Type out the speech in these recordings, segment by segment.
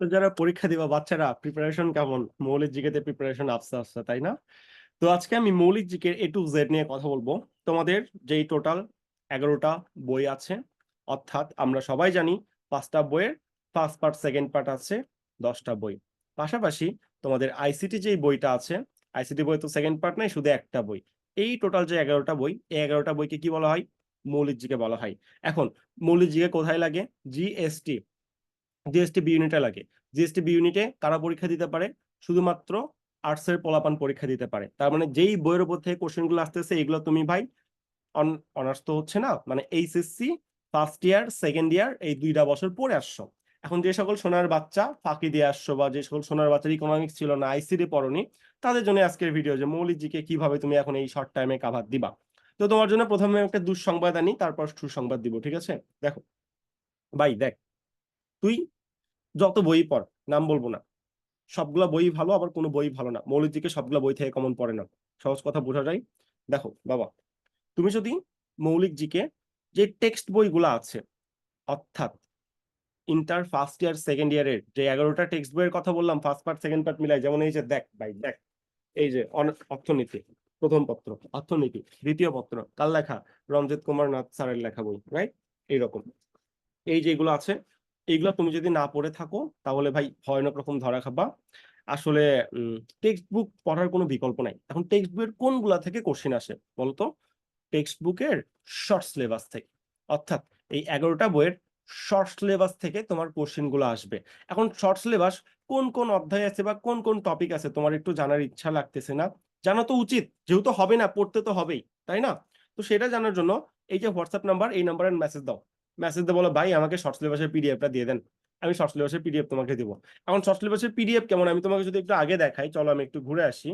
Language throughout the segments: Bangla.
তো যারা পরীক্ষা দিবা, বাচ্চারা প্রিপারেশন কেমন? মৌলিক জিকেতে প্রিপারেশন আস্তে আস্তে, তাই না? তো আজকে আমি মৌলিক জিকের এ টু জেড নিয়ে কথা বলব। তোমাদের যেই টোটাল এগারোটা বই আছে, অর্থাৎ আমরা সবাই জানি পাঁচটা বইয়ের ফার্স্ট পার্ট সেকেন্ড পার্ট আছে, দশটা বই। পাশাপাশি তোমাদের আইসিটি যেই বইটা আছে আইসিটি বই তো সেকেন্ড পার্ট নাই, শুধু একটা বই। এই টোটাল যে এগারোটা বই, এই এগারোটা বইকে কি বলা হয়? মৌলিক জিকে বলা হয়। এখন, মৌলিক জিকে কোথায় লাগে? জিএসটি জিএসটি বি ইউনিটে লাগে। জিএসটি বি ইউনিটে কারা পরীক্ষা দিতে পারে? শুধুমাত্র আর্টসের পোলাপান পরীক্ষা দিতে পারে। তার মানে যেই বইয়ের উপর থেকে কোশ্চেনগুলো আসতেছে, এগুলো তুমি ভাই অনার্স তো হচ্ছে না মানে HSC first year second year এই দুইটা বছর পরে আসছো। এখন যে সকল সোনার বাচ্চা ফাঁকি দিয়ে আসছো বা যে সকল সোনার বাচ্চার ইকোনমিক্স ছিল না আইসিডি পড়নি, তাদের জন্য আজকের ভিডিও যে মৌলিক জিকে কীভাবে তুমি এখন এই শর্ট টাইমে কাভার দিবা। তো তোমার জন্য প্রথমে একটা দুঃসংবাদ আনি, তারপর সুসংবাদ দিব, ঠিক আছে? দেখো। ভাই দেখ, তুই যত বই পড়, নাম বলব না। সবগুলা বই ভালো, আবার কোনো বই ভালো না। মৌলিক দিকে সবগুলা বই থেকে কমন পড়ে না। সহজ কথা বোঝা যায়। দেখো, বাবা, তুমি যদি মৌলিক জিকে যে টেক্সট বইগুলো আছে, অর্থাৎ ইন্টার ফার্স্ট ইয়ার সেকেন্ড ইয়ারের যে এগারোটা টেক্সট বইয়ের কথা বললাম ফার্স্ট পার্ট সেকেন্ড পার্ট মিলাই, যেমন এই যে দেখ ভাই, দেখ, এই যে অর্থনীতি, প্রথম পত্র, অর্থনীতি, দ্বিতীয় পত্র, কার লেখা? রঞ্জিত কুমার নাথ স্যারের লেখা বই রাইট এইরকম। এই যেগুলো আছে এইগুলো তুমি যদি না পড়ে থাকো, তাহলে ভাই ভয়ানক রকম ধরা খাবা। আসলে টেক্সট বুক পড়ার কোনো বিকল্প নাই। এখন টেক্সট বইয়ের কোনগুলা থেকে কোশ্চেন আসে বলতো? টেক্সট বুকের শর্ট সিলেবাস থেকে। অর্থাৎ এই এগারোটা বইয়ের শর্ট সিলেবাস থেকে তোমার কোশ্চেনগুলো আসবে। এখন শর্ট সিলেবাস কোন কোন অধ্যায় আছে বা কোন কোন টপিক আছে, তোমার একটু জানার ইচ্ছা লাগতেছে না। জানা তো উচিত, যেহেতু হবে না, পড়তে তো হবেই, তাই না? তো সেটা জানার জন্য এই যে হোয়াটসঅ্যাপ নাম্বার এই নাম্বারে মেসেজ দাও। মেসেজ দিয়ে বলো, ভাই, আমাকে শর্ট সিলেবাসের পিডিএফটা দিয়ে দেন। আমি শর্ট সিলেবাসের পিডিএফ তোমাকে দেবো। এখন শর্ট সিলেবাসের পিডিএফ কেমন? আমি তোমাকে যদি একটু আগে দেখাই, চলো আমি একটু ঘুরে আসি।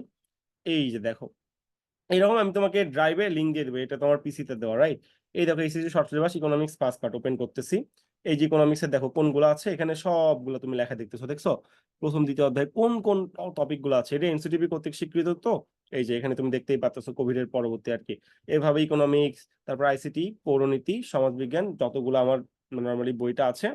এই যে দেখো এইরকম আমি তোমাকে ড্রাইভে লিঙ্ক দিয়ে দেবো, এটা তোমার পিসিতে দেওয়া রাইট এই দেখো, এই short syllabus economics pass part open করতেছি। এই যে ইকোনমিক্স এর দেখো, কোনগুলো আছে? এখানে সবগুলো তুমি লেখা দেখতেছো, দেখছ? প্রথম, দ্বিতীয় অধ্যায়, কোন কোন টপিকগুলো আছে? এটা এনসিটিভি কর্তৃক স্বীকৃত তো? এই যে এখানে তুমি দেখতেই পাচ্ছ কোভিড এর পরবর্তী আর কি। এভাবে ইকোনমিক্স তারপর আইসিটি পৌরনীতি, সমাজবিজ্ঞান, যতগুলো আমার নর্মালি বইটা আছে,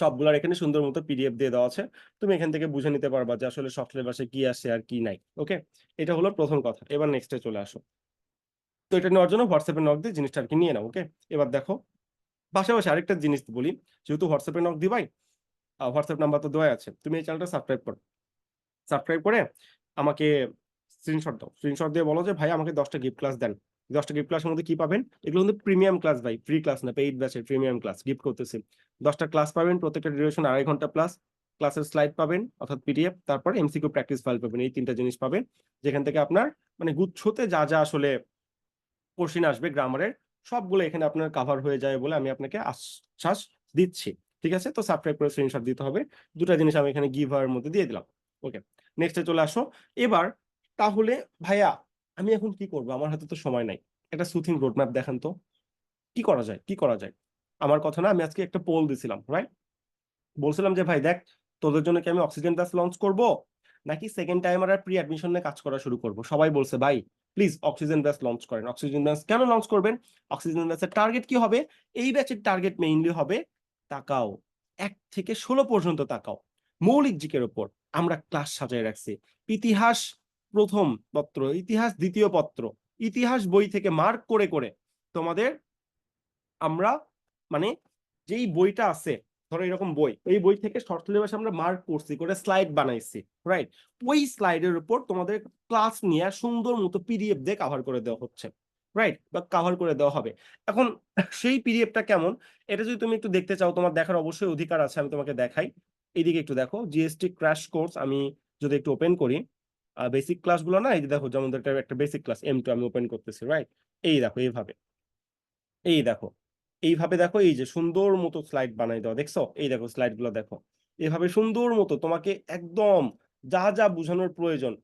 সবগুলোর এখানে সুন্দর মতো পিডিএফ দিয়ে দেওয়া আছে। তুমি এখান থেকে বুঝে নিতে পারবা যে আসলে সফট সিলেবাসে কি আছে আর কি নাই ওকে এটা হলো প্রথম কথা। এবার নেক্সটে চলে আসো। তো এটা নেওয়ার জন্য হোয়াটসঅ্যাপে নক দিয়ে জিনিসটা আর কি নিয়ে নাও ওকে এবার দেখো, পাশাপাশি আরেকটা জিনিস বলি, যেহেতু হোয়াটসঅ্যাপে নক দিবাই হোয়াটসঅ্যাপ নাম্বার তো দেওয়া আছে, তুমি এই চ্যানেলটা সাবস্ক্রাইব করো। সাবস্ক্রাইব করে আমাকে স্ক্রিনশট দাও। স্ক্রিনশট দিয়ে বলো যে, ভাই, আমাকে দশটা গিফট ক্লাস দেন। দশটা গিফট ক্লাসের মধ্যে কি পাবেন? এগুলো কিন্তু প্রিমিয়াম ক্লাস ভাই। ফ্রি ক্লাস না পেইড ব্যাচের প্রিমিয়াম ক্লাস গিফট করতেছি। দশটা ক্লাস পাবেন, প্রত্যেকটা ডিউরেশন আড়াই ঘণ্টা প্লাস ক্লাসের স্লাইড পাবেন, অর্থাৎ পিডিএফ তারপর এমসিকিউ প্র্যাকটিস ফাইল পাবেন, এই তিনটা জিনিস পাবেন। যেখান থেকে আপনার মানে গুচ্ছতে যা যা আসলে কোশ্চিন আসবে গ্রামারের সবগুলো এখানে আপনার কাভার হয়ে যায় বলে আমি আপনাকে আশ্বাস দিচ্ছি। ঠিক আছে? তো সাবস্ক্রাইব করে স্ক্রিনশট দিতে হবে। দুটা জিনিস আমি এখানে গিভার মধ্যে দিয়ে দিলাম। ওকে নেক্সটে চলে আসো। এবার তাহলে ভাইয়া আমি এখন কি করব? আমার হাতে তো সময় নাই। একটা সুথিং রোডম্যাপ দেখান তো। কি করা যায়? কি করা যায়? আমার কথা না, আমি আজকে একটা পোল দিছিলাম রাইট বলছিলাম যে, ভাই, দেখ, তোদের জন্য কি আমি অক্সিজেন ব্যাস লঞ্চ করব? নাকি সেকেন্ড টাইম আর প্রি অ্যাডমিশন নিয়ে কাজ করা শুরু করব? সবাই বলছে, ভাই প্লিজ অক্সিজেন ব্যাস লঞ্চ করেন। অক্সিজেন ব্যাস কেন লঞ্চ করবেন? অক্সিজেন ব্যাসের টার্গেট কি হবে? এই ব্যাচের টার্গেট মেইনলি হবে তাকাও। এক থেকে ষোলো পর্যন্ত তাকাও। মৌলিক জিকের ওপর। আমরা ক্লাস সাজায় রাখছি। ইতিহাস প্রথম পত্র, ইতিহাস দ্বিতীয় পত্র। ইতিহাস বই থেকে মার্ক করে করে তোমাদের আমরা মানে যেই বইটা আছে, ধরো এরকম বই, এই বই থেকে শর্ট সিলেবাস আমরা মার্ক করছি, করে স্লাইড বানাইছি রাইট ওই স্লাইডের উপর তোমাদের ক্লাস নিয়ে সুন্দর মতো পিডিএফ দিয়ে কাভার করে দেওয়া হচ্ছে রাইট বা কাভার করে দেওয়া হবে। এখন সেই পিডিএফটা কেমন? এটা যদি তুমি একটু দেখতে চাও, তোমার দেখার অবশ্যই অধিকার আছে, আমি তোমাকে দেখাই। এইদিকে একটু দেখো জিএসটি ক্র্যাশ কোর্স আমি যদি একটু ওপেন করি। বেসিক ক্লাসগুলো না, এই যে দেখো যেমন একটা বেসিক ক্লাস এম টু আমি ওপেন করতেছি রাইট এই দেখো, এইভাবে। এই দেখো, এইভাবে দেখো, এই যে সুন্দর মতো স্লাইড বানাই দেওয়া দেখছ? এই দেখো স্লাইডগুলো দেখো। এভাবে সুন্দর মতো তোমাকে একদম যা যা বোঝানোর প্রয়োজন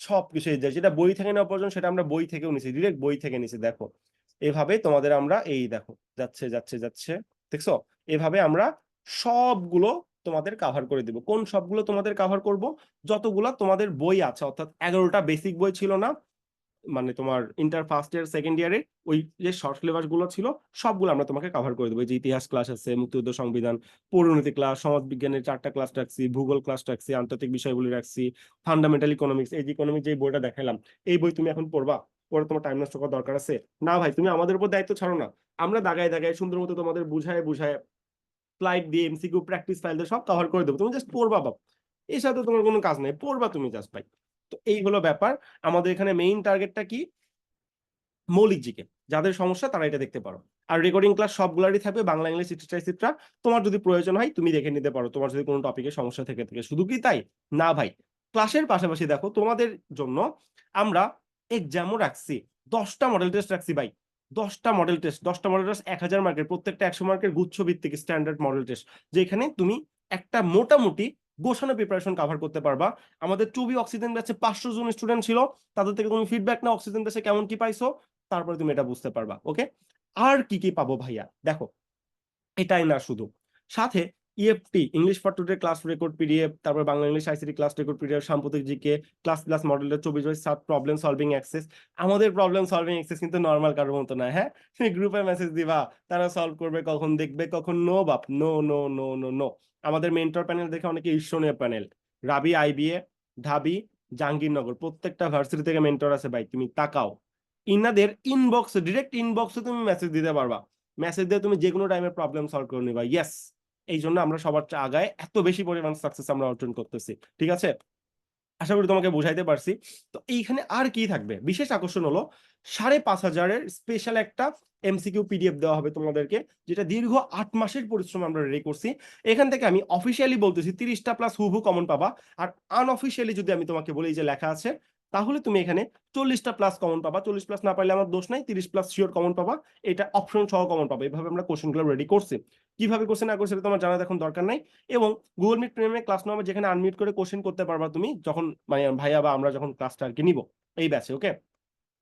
সব কিছু এই যেটা বই থেকে নেওয়া প্রয়োজন, সেটা আমরা বই থেকেও নিছি ডিরেক্ট বই থেকে নিছি, দেখো। এভাবে তোমাদের আমরা, এই দেখো, যাচ্ছে যাচ্ছে যাচ্ছে, দেখছ? এভাবে আমরা সবগুলো তোমাদের কাভার করে দিব। কোন সবগুলো তোমাদের কাভার করব? যতগুলো তোমাদের বই আছে, অর্থাৎ এগারোটা বেসিক বই ছিল না মানে তোমার ইন্টার ফার্স্ট ইয়ার সেকেন্ড ইয়ারে ওই যে শর্ট সিলেবাসগুলো ছিল, সবগুলো আমরা তোমাকে কভার করে দেবো। যে ইতিহাস ক্লাস আছে, মুক্তিযুদ্ধ সংবিধান পরিণতি ক্লাস সমাজ বিজ্ঞানের চারটা ক্লাস রাখছি, ভূগোল ক্লাস রাখছি, আন্তর্জাতিক বিষয়গুলি রাখছি ফান্ডামেন্টাল ইকোনমিক্স এই যে ইকোনমিক যে বইটা দেখালাম, এই বই তুমি এখন পড়বা পরে তোমার টাইম নষ্ট করার দরকার আছে? না ভাই, তুমি আমাদের উপর দায়িত্ব ছাড়ো না। আমরা দাগায় দাগায় সুন্দর মতো তোমাদের বুঝায় বুঝায় স্লাইড দিয়ে এমসিকিউ প্র্যাকটিস ফাইল দিয়ে সব কভার করে দেবো। তুমি জাস্ট পড়বা বাপ। এর সাথে তোমার কোনো কাজ নেই। পড়বা তুমি জাস্ট ভাই। তো এই হলো ব্যাপার। আমাদের এখানে মেইন টার্গেটটা কি? মৌলিক জিকে। যাদের সমস্যা, তারা এটা দেখতে পারো। আর রেকর্ডিং ক্লাস সবগুলারই থাকবে। বাংলা, ইংলিশ ইটসেট্রা ইটসেট্রা তোমার যদি প্রয়োজন হয়, তুমি দেখে নিতে পারো। তোমার যদি কোনো টপিকে সমস্যা থেকে, থাকে শুধু কি তাই? না ভাই। ক্লাসের পাশাপাশি দেখো, তোমাদের জন্য আমরা এক্সামও রাখছি। দশটা মডেল টেস্ট রাখছি ভাই। দশটা মডেল টেস্ট দশটা মডেল টেস্ট এক হাজার মার্কের প্রত্যেকটা একশো মার্কের গুচ্ছ ভিত্তিক স্ট্যান্ডার্ড মডেল টেস্ট যেখানে তুমি একটা মোটামুটি গোছানো প্রিপারেশন কভার করতে পারবা। আমাদের টুবি অক্সিজেন ব্যাচে পাঁচশো জন স্টুডেন্ট ছিল, তাদের থেকে তুমি ফিডব্যাক না অক্সিজেন ব্যাচে কেমন কি পাইছো, তারপরে তুমি এটা বুঝতে পারবা ওকে আর কি কি পাবো ভাইয়া? দেখো, এটাই না শুধু। সাথে EFT English for today class record PDF তারপর Bangla English ICT class record PDF সাম্প্রতিক জিকে ক্লাস ক্লাস মডেলের চব্বিশ বাই সাত প্রবলেম সলভিং অ্যাক্সেস আমাদের প্রবলেম সলভিং অ্যাক্সেস কিন্তু নর্মাল কারোর মতো না হ্যাঁ? তুমি গ্রুপে মেসেজ দিবা, তারা সলভ করবে, কখন দেখবে, কখন নো বাপ no no no no no আমাদের মেন্টর প্যানেল দেখে অনেকে ঈর্ষণীয় প্যানেল রাবি আইবিএ ঢাবি, জাহাঙ্গীরনগর, প্রত্যেকটা ভার্সিটি থেকে মেন্টর আছে ভাই, তুমি তাকাও। ইনাদের ইনবক্সে ডিরেক্ট ইনবক্সে তুমি মেসেজ দিতে পারবা। মেসেজ দিয়ে তুমি যে কোনো টাইমে প্রবলেম সলভ করে নিবা ইয়েস এই জন্য আমরা সবার আগায় এত বেশি পরিমাণ সাকসেস আমরা অর্জন করতেছি, ঠিক আছে? আশা করি তোমাকে বুঝাইতে পারছি। তো এইখানে আর কি থাকবে? বিশেষ আকর্ষণ হলো সাড়ে পাঁচ হাজারের স্পেশাল একটা এমসিকিউ পিডিএফ দেওয়া হবে তোমাদেরকে, যেটা দীর্ঘ আট মাসের পরিশ্রম আমরা রেডি করছি। এখান থেকে আমি অফিসিয়ালি বলতেছি তিরিশটা প্লাস হুবু কমন পাবা। আর আনঅফিসিয়ালি যদি আমি তোমাকে বলি যে লেখা আছে তাহলে তুমি এখানে চল্লিশটা প্লাস কমন পাবা। চল্লিশ প্লাস না পারলে আমার দোষ নাই, তিরিশ প্লাস শিওর কমন পাবা। এটা অপশন সহ কমন পাবা। এইভাবে আমরা কোশ্চেনগুলো রেডি করছি। কীভাবে কোশ্চেন না করছে তোমার জানার এখন দরকার নাই। এবং গুগল মিট প্রিমিয়ামে ক্লাস নাম্বার যেখানে আনমিউট করে কোশ্চেন করতে পারবা তুমি, যখন মানে ভাইয়া বা আমরা যখন ক্লাসটা আর কি নিব। এই ব্যাচে ওকে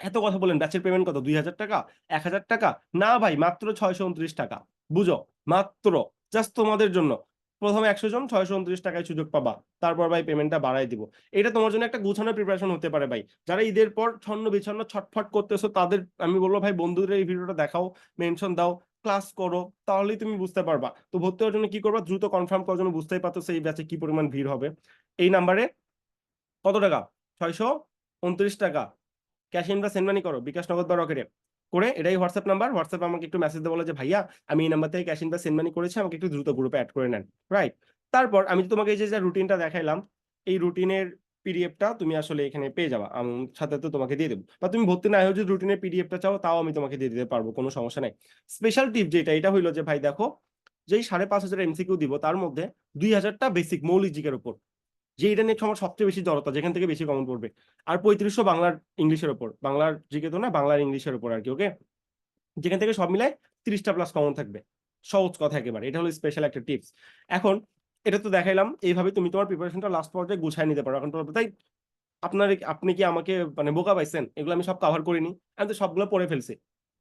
এত কথা বলেন ব্যাচের পেমেন্ট কত? দুই হাজার টাকা? এক হাজার টাকা? না ভাই, মাত্র ছয়শো উনত্রিশ টাকা। বুঝো? মাত্র জাস্ট তোমাদের জন্য। প্রথমে একশো জন, ছয়শো উনত্রিশ টাকায় সুযোগ পাবা। তারপর ভাই পেমেন্টটা বাড়াই দিব। এটা তোমার জন্য একটা গুছানো প্রিপারেশন হতে পারে ভাই। যারা ঈদের পর ছন্ন বিছন্ন ছটফট করতেছো, তাদের আমি বলব ভাই, বন্ধুদের এই ভিডিওটা দেখাও মেনশন দাও ক্লাস করো, তাহলেই তুমি বুঝতে পারবা। তো ভর্তি হওয়ার জন্য কি করবা? দ্রুত কনফার্ম করার জন্য বুঝতেই পারতো সেই ব্যাচে কি পরিমাণ ভিড় হবে। এই নাম্বারে কত টাকা? ছয়শো উনত্রিশ টাকা। ক্যাশ ইন বা সেন্ড মানি করো। বিকাশ নগদ বা রকেটে করে এটাই হোয়াটসঅ্যাপ নাম্বার হোয়াটসঅ্যাপ আমাকে একটু মেসেজ দেবো যে, ভাইয়া, আমি এই নাম্বার থেকে ক্যাশ ইন বা সেন্ড মানি করেছি, আমাকে একটু দ্রুত গ্রুপে অ্যাড করে নেন। রাইট তারপর আমি তোমাকে এই যে রুটিনটা দেখাইলাম, এই রুটিনের পিডিএফটা তুমি আসলে এখানে পেয়ে যাবা। আমি সাথে তো তোমাকে দিয়ে দেবো। বা তুমি ভর্তি না হয়ে যদি রুটিনের পিডিএফটা চাও, তাও আমি তোমাকে দিয়ে দিতে পারব, কোনো সমস্যা নাই। স্পেশাল টিপ যেটা, এটা হইল যে, ভাই, দেখো, যেই সাড়ে পাঁচ হাজার এমসিকিউ দিব, তার মধ্যে দুই হাজারটা বেসিক মৌলিক জিকের উপর। যে এটা নিয়ে আমার সবচেয়ে বেশি জড়তা, যেখান থেকে বেশি কমন পড়বে। আর পঁয়ত্রিশশো বাংলার ইংলিশের ওপর, বাংলার জিকে তো না, বাংলার ইংলিশের ওপর আর কি ওকে যেখান থেকে সব মিলায় তিরিশটা প্লাস কমন থাকবে। সহজ কথা একেবারে, এটা হলো স্পেশাল একটা টিপস এখন এটা তো দেখাইলাম, এইভাবে তুমি তোমার প্রিপারেশনটা লাস্ট পর্যায়ে গুছাই নিতে পারো। এখন তাই আপনার আপনি কি আমাকে মানে বোকা পাইছেন? এগুলো আমি সব কাভার করিনি, আমি তো সবগুলো পড়ে ফেলছি।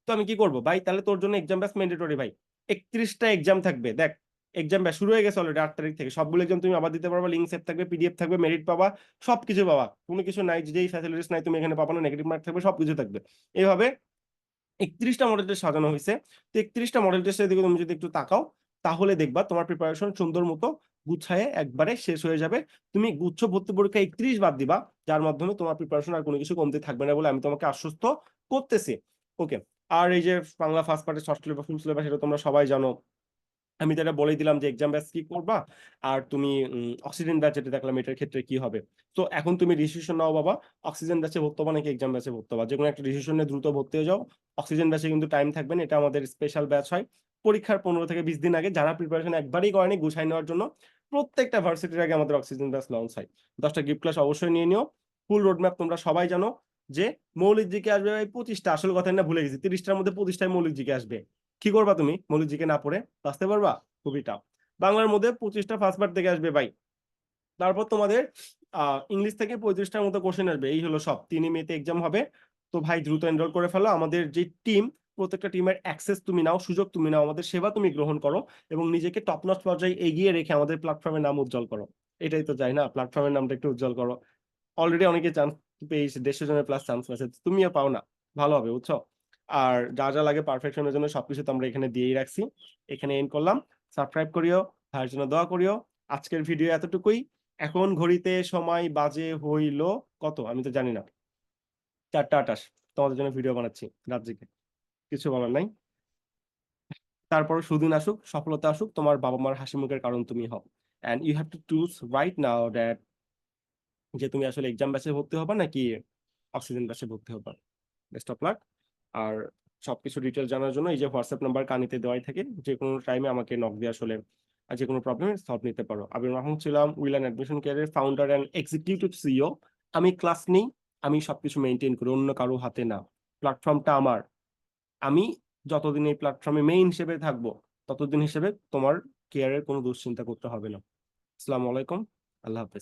তো আমি কি করব? ভাই, তাহলে তোর জন্য এক্সাম ব্যাস ম্যান্ডেটরি ভাই। একত্রিশটা এক্সাম থাকবে, দেখ। এক্সাম শুরু হয়ে গেছে অলরেডি আট তারিখ থেকে। সবগুলো এক্সাম তুমি আবার দিতে পারবা লিঙ্ক সেট থাকবে পিডিএফ থাকবে মেরিট পাবা, সবকিছু পাবা। কোনো কিছু নাই, যেই ফ্যাসিলিটিস নাই, তুমি এখানে পাবা না নেগেটিভ মার্ক থাকবে সব কিছু থাকবে। এইভাবে একত্রিশটা মডেল টেস্ট সাজানো হয়েছে। তো একত্রিশটা মডেল টেস্টের দিকে তুমি যদি একটু তাকাও, তাহলে দেখবা তোমার প্রিপারেশন সুন্দর মতো গুছায়ে একবারে শেষ হয়ে যাবে। তুমি গুচ্ছ ভর্তি পরীক্ষা একত্রিশ বাদ দিবা, যার মাধ্যমে তোমার প্রিপারেশন আর কোনো কিছু কমতে থাকবে না বলে আমি তোমাকে আশ্বস্ত করতেছি। ওকে আর এই যে বাংলা ফার্স্ট পার্টের ষষ্ঠ সিলেবাস সিলেবাস এটা তোমরা সবাই জানো। আমি তো বলে দিলাম যে এক্সাম ব্যাচ কি করবা? আর তুমি অক্সিজেন ব্যাচ এটা দেখলাম, এটার ক্ষেত্রে কি হবে? তো এখন তুমি ডিসিশন নাও বাবা অক্সিজেন ব্যাচে ভর্তি হবা নাকি এক্সাম ব্যাচে ভর্তি হবা? যে কোনো একটা ডিসিশন দ্রুত ভর্তি হয়ে যাও। অক্সিজেন ব্যাচে কিন্তু টাইম থাকবে না, এটা আমাদের স্পেশাল ব্যাচ হয়। পরীক্ষার পনেরো থেকে বিশ দিন আগে যারা প্রিপারেশন একবারই করেনি গুছাই নেওয়ার জন্য প্রত্যেকটা ভার্সিটির আগে আমাদের অক্সিজেন ব্যাচ লঞ্চ হয়। দশটা গিফট ক্লাস অবশ্যই নিয়ে নিও। ফুল রোডম্যাপ তোমরা সবাই জানো যে মৌলিক জিকে আসবে পঁচিশটা। আসল কথা না, ভুলে গেছি। তিরিশটার মধ্যে পঁচিশটায় মৌলিক জিকে আসবে। কি করবা তুমি? মৌলিক জিকে না পড়ে বাঁচতে পারবা? খুবই টাফ বাংলার মধ্যে পঁচিশটা ফার্স্ট পার্ট থেকে আসবে ভাই তারপর তোমাদের ইংলিশ থেকে পঁয়ত্রিশটার মতো কোশ্চেন আসবে, এই হলো সব। তিনই মেতে এক্সাম হবে, তো ভাই দ্রুত এনরোল করে ফেলো। আমাদের যে টিম প্রত্যেকটা টিমের অ্যাক্সেস তুমি নাও, সুযোগ তুমি নাও, আমাদের সেবা তুমি গ্রহণ করো এবং নিজেকে টপ নচ পর্যায়ে এগিয়ে রেখে আমাদের প্ল্যাটফর্মের নাম উজ্জ্বল করো। এটাই তো চাই না? প্ল্যাটফর্মের নামটা একটু উজ্জ্বল করো। অলরেডি অনেকে চান্স পেয়েছে, দেড়শো জনের প্লাস চান্স পেয়েছে তুমিও পাও না। ভালো হবে, বুঝছ? আর যা যা লাগে পারফেকশনের জন্য সবকিছু তো আমরা এখানে দিয়েই রাখছি। এখানে এন্ড করলাম। সাবস্ক্রাইব করিও, ভাইয়ের জন্য দোয়া করিও। আজকের ভিডিও এতটুকুই। এখন ঘড়িতে সময় বাজে হইল কত? আমি তো জানি না। চারটা আটাশ তোমাদের জন্য ভিডিও বানাচ্ছি রাত কিছু বলার নাই। তারপর সুদিন আসুক, সফলতা আসুক, তোমার বাবা মার হাসি মুখের কারণ তুমি হও। And you have to choose right now that যে তুমি আসলে এক্সাম ব্যাচে ভর্তি হবা নাকি অক্সিজেন ব্যাচে ভর্তি হবা। বেস্ট অফ লাক আর সবকিছু ডিটেল জানার জন্য এই যে হোয়াটসঅ্যাপ নাম্বার কানিতে দেওয়াই থাকে যে কোনো টাইমে আমাকে নক দিয়ে আসলে আর যে কোনো প্রবলেম সলভ নিতে পারো। আবির মাহমুদ ছিলাম উইল অ্যান্ড অ্যাডমিশন কেয়ারের ফাউন্ডার অ্যান্ড এক্সিকিউটিভ সিইও আমি ক্লাস নিই, আমি সবকিছু মেনটেন করি, অন্য কারও হাতে না। প্ল্যাটফর্মটা আমার। আমি যতদিন এই প্ল্যাটফর্মে মেইন হিসেবে থাকব, ততদিন হিসেবে তোমার কেয়ারের কোনো দুশ্চিন্তা করতে হবে না। আসসালামু আলাইকুম, আল্লাহ হাফেজ।